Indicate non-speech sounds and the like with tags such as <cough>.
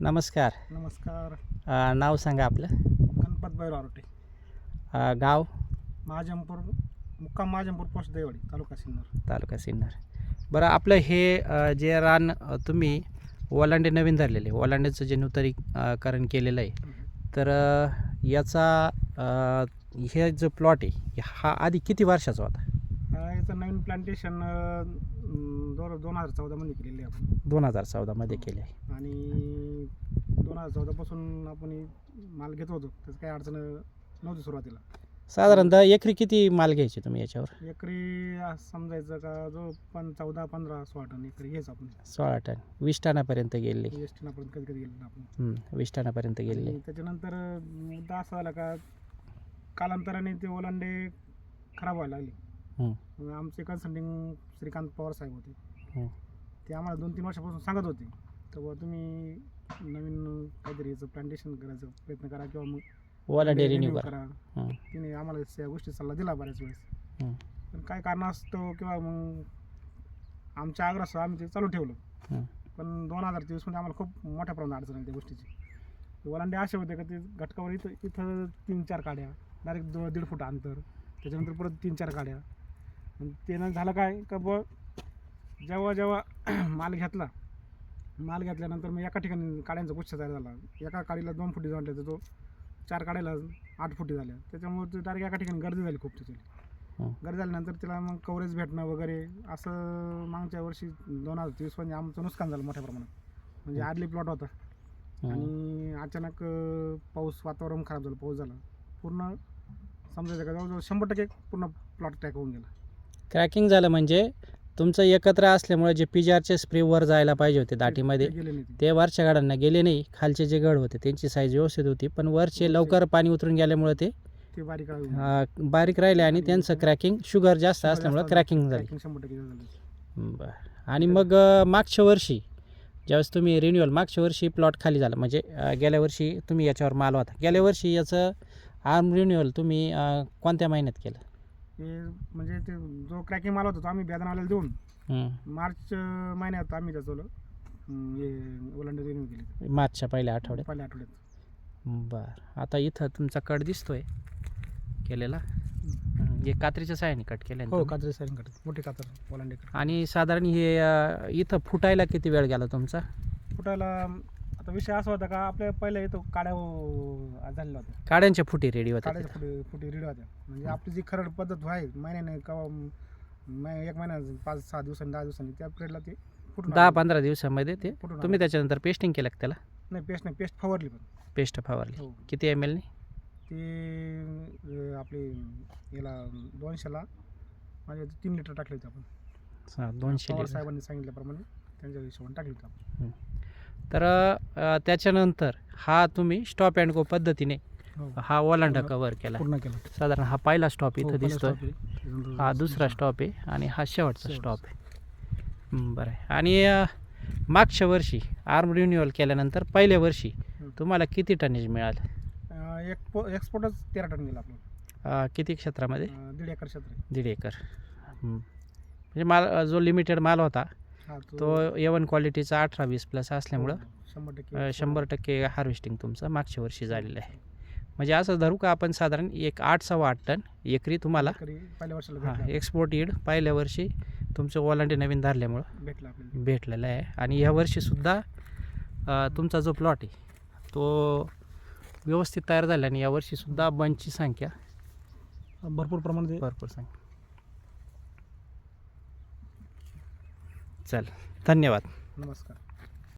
नमस्कार. नमस्कार. अ, नाव सांगा आपलं. गणपत बैरारोटे अ, गाव? महाजनपूर मुक्काम महाजनपूर पोस्ट देवडी तालुका सिन्नर. तालुका सिन्नर. बरं आपलं हे अ, जे रान अ, तुम्ही ओलांडे नवीन धरलेले ओलांड्याचं जे नूतनीकरण केलेलं आहे तर अ, याचा अ, हे जो प्लॉट आहे हा आधी किती वर्षाचा होता? याचं नवीन प्लांटेशन दोन दोन हजार चौदामध्ये केलेली आहे आपण. दोन हजार चौदामध्ये केले आहे. आणि दोन हजार चौदापासून आपण हे माल घेत होतो. त्याचं काही अडचण नव्हती सुरुवातीला. साधारणतः एकरी किती माल घ्यायचे तुम्ही याच्यावर? एकरी असं समजायचं का जो पण चौदा पंधरा सोळा टन एकरी घ्यायचं आपण. सोळा टन. वीस टनापर्यंत गेले एस टीनापर्यंत कधी कधी गेलेलं आपण. हं, वीस टनापर्यंत गेले आणि त्याच्यानंतर मुद्दा असा झाला का कालांतराने ते ओलांडे खराब व्हायला लागले. मग आमचे कन्सल्टिंग श्रीकांत पवार साहेब होते. हं. ते आम्हाला दोन तीन वर्षापासून सांगत होते. तर बुवा तुम्ही नवीन काहीतरी याचं प्लांटेशन करायचा प्रयत्न करा किंवा मग ओलांडे renew रिन्यू करा. तिने आम्हाला या गोष्टी सल्ला दिला बऱ्याच वेळेस. पण काय कारणास्तव किंवा मग आमच्या आग्रहासह आम्ही ते चालू ठेवलं. पण दोन हजार तेवीसमध्ये आम्हाला खूप मोठ्या प्रमाणात अडचण आली त्या गोष्टीची. वलांडे असे होते का ते घटकावर इथं इथं तीन चार काड्या डायरेक्ट दो दीड फूट अंतर त्याच्यानंतर परत तीन चार काड्या. आणि ते न झालं काय का ब जेव्हा जेव्हा <clears throat> माल घेतला माल घेतल्यानंतर मग एका ठिकाणी काड्यांचा गुच्छ तयार झाला. एका काडीला दोन फुटी जोडल्या तर तो चार काड्याला आठ फुटी झाल्या. त्याच्यामुळे ते डायरेक्ट एका ठिकाणी गर्दी झाली खूप त्याची. गर्दी झाल्यानंतर तिला मग कवरेज भेटणं वगैरे असं मागच्या वर्षी दोन हजार तेवीस म्हणजे आमचं नुकसान झालं मोठ्या प्रमाणात. म्हणजे आडली प्लॉट होता. आणि अचानक पाऊस वातावरण खराब झालं पाऊस झाला. पूर्ण समजायचं का जवळजवळ शंभर टक्के पूर्ण प्लॉट ट्रॅक होऊन गेला. क्रॅकिंग झालं म्हणजे तुमचं एकत्र असल्यामुळे जे पिजारचे स्प्रे वर जायला पाहिजे होते दाटीमध्ये ते. वरच्या गाड्यांना गेले नाही. खालचे जे गड होते त्यांची साईज व्यवस्थित होती. पण वरचे लवकर पाणी उतरून गेल्यामुळे ते ते बारीक राहिले आणि त्यांचं क्रॅकिंग शुगर जास्त असल्यामुळे क्रॅकिंग झाली. बरं. आणि मग मागच्या वर्षी ज्यावेळेस तुम्ही रिन्युअल मागच्या वर्षी प्लॉट खाली झाला. म्हणजे गेल्या वर्षी तुम्ही याच्यावर माल होता. गेल्या वर्षी याचं आर्म रिन्युअल तुम्ही कोणत्या महिन्यात केलं? ते म्हणजे ते जो क्रॅकिंग माल होता तो आम्ही बेदानावाल्याला देऊन. मार्च अं, महिन्यात आम्ही त्याचं हे ओलांडे रिन्यू केले. मार्चच्या पहिल्या आठवड्यात? पहिल्या आठवड्यात. बरं. आता इथं तुमचा कट दिसतोय केलेला. हं, हे कात्रीच्या साह्याने कट केलं हो कात्री कट मोठी कातर ओलांडे आणि साधारण हे अं, इथं फुटायला किती वेळ गेला तुमचा? फुटायला आता विषय असा होता का आपल्या पहिल्या इथं काड्या अं, झालेल्या होत्या काड्यांच्या फुटी रेडी होत्या काड्याच्या फुटी फुटी रेडी होत्या. म्हणजे आपली जी खरड पद्धत आहे महिन्याने किंवा मै- एक महिना पाच सहा दिवसांनी दहा दिवसांनी त्या पिरियडला ते फुटून दहा आलं. पंधरा दिवसामध्ये ते फुटून तुम्ही. त्याच्यानंतर पेस्टिंग केलं का त्याला? नाही पेस्ट नाही पेस्ट फवारली पण. पेस्ट फवारली. हो. किती एम एलनी ते अं, आपली याला दोनशेला इथे तीन लिटर टाकले होते आपण. दोनशे पवार लिटर साहेबांनी सांगितल्याप्रमाणे त्यांच्या हिशोबाने टाकले होते आपण. तर त्याच्यानंतर हा तुम्ही स्टॉप अँड गो पद्धतीने हो. हा ओलांडा कव्हर केला. साधारण हा पहिला स्टॉप हो, इथं दिसतोय. हा दुसरा स्टॉप आहे आणि हा शेवटचा. स्टॉप आहे. बरं. आहे आणि मागच्या वर्षी आर्म रिन्युअल केल्यानंतर पहिल्या वर्षी. तुम्हाला किती टनेज मिळालं? अं, एक पो- एक्सपोर्टच तेरा टन गेला आपलं. किती क्षेत्रामध्ये? दीड एकर क्षेत्र. दीड एकर. म्हणजे माल जो लिमिटेड माल होता तो एवन क्वालिटीचा अठरा वीस प्लस असल्यामुळं हो, शंभर टक्के हार्वेस्टिंग तुमचं मागच्या वर्षी झालेलं आहे. म्हणजे असं धरू का आपण साधारण एक आठ सव्वा आठ टन एकरी तुम्हाला हां एक्सपोर्ट यील्ड पहिल्या वर्षी तुमचं ओलांडे नवीन धरल्यामुळं भेटलेलं आहे. आणि ह्या वर्षीसुद्धा तुमचा जो प्लॉट आहे तो व्यवस्थित तयार झाला आणि यावर्षीसुद्धा बंचची संख्या भरपूर प्रमाणात भरपूर संख्या. चल धन्यवाद. नमस्कार.